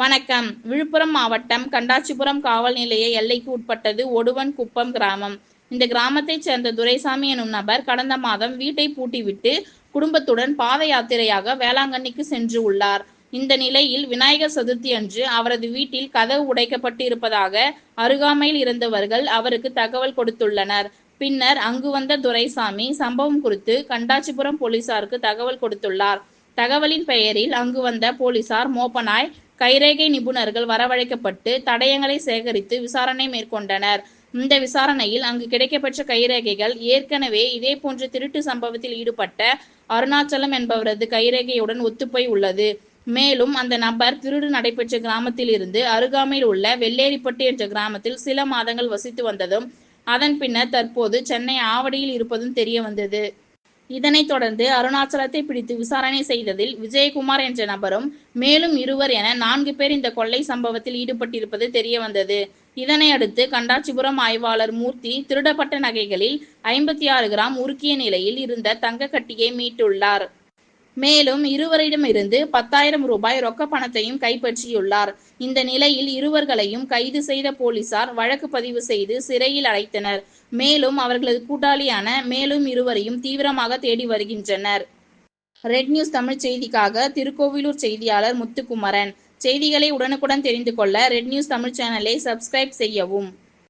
வணக்கம். விழுப்புரம் மாவட்டம் கண்டாச்சிபுரம் காவல் நிலைய எல்லைக்கு உட்பட்டது ஒடுவன் குப்பம் கிராமம். இந்த கிராமத்தைச் சேர்ந்த துரைசாமி எனும் நபர் கடந்த மாதம் வீட்டை பூட்டிவிட்டு குடும்பத்துடன் பாத யாத்திரையாக வேளாங்கண்ணிக்கு சென்று உள்ளார். இந்த நிலையில் விநாயகர் சதுர்த்தி அன்று அவரது வீட்டில் கதவு உடைக்கப்பட்டு இருப்பதாக அருகாமையில் இருந்தவர்கள் அவருக்கு தகவல் கொடுத்துள்ளனர். பின்னர் அங்கு வந்த துரைசாமி சம்பவம் குறித்து கண்டாச்சிபுரம் போலீசாருக்கு தகவல் கொடுத்துள்ளார். தகவலின் பெயரில் அங்கு வந்த போலீசார் மோப்பனாய் கைரேகை நிபுணர்கள் வரவழைக்கப்பட்டு தடயங்களை சேகரித்து விசாரணை மேற்கொண்டனர். இந்த விசாரணையில் அங்கு கிடைக்கப்பெற்ற கைரேகைகள் ஏற்கனவே இதேபோன்ற திருட்டு சம்பவத்தில் ஈடுபட்ட அருணாச்சலம் என்பவரது கைரேகையுடன் ஒத்துப்போய் உள்ளது. மேலும் அந்த நபர் திருடு நடைபெற்ற கிராமத்தில் இருந்து அருகாமையில் உள்ள வெள்ளேரிப்பட்டு என்ற கிராமத்தில் சில மாதங்கள் வசித்து வந்ததும் அதன் பின்னர் தற்போது சென்னை ஆவடியில் இருப்பதும் தெரிய வந்தது. இதனைத் தொடர்ந்து அருணாச்சலத்தை பிடித்து விசாரணை செய்ததில் விஜயகுமார் என்ற நபரும் மேலும் இருவர் என நான்கு பேர் இந்த கொள்ளை சம்பவத்தில் ஈடுபட்டிருப்பது தெரிய வந்தது இதனை அடுத்து கண்டாச்சிபுரம் ஆய்வாளர் மூர்த்தி திருடப்பட்ட நகைகளில் ஐம்பத்தி ஆறு கிராம் உருக்கிய நிலையில் இருந்த தங்க கட்டியை மீட்டுள்ளார். மேலும் இருவரிடமிருந்து பத்தாயிரம் ரூபாய் ரொக்க பணத்தையும் கைப்பற்றியுள்ளார். இந்த நிலையில் இருவர்களையும் கைது செய்த போலீசார் வழக்கு பதிவு செய்து சிறையில் அடைத்தனர். மேலும் அவர்களது கூட்டாளியான மேலும் இருவரையும் தீவிரமாக தேடி வருகின்றனர். ரெட் நியூஸ் தமிழ் செய்திக்காக திருக்கோவிலூர் செய்தியாளர் முத்துக்குமரன். செய்திகளை உடனுக்குடன் தெரிந்து கொள்ள ரெட் நியூஸ் தமிழ் சேனலை சப்ஸ்கிரைப் செய்யவும்.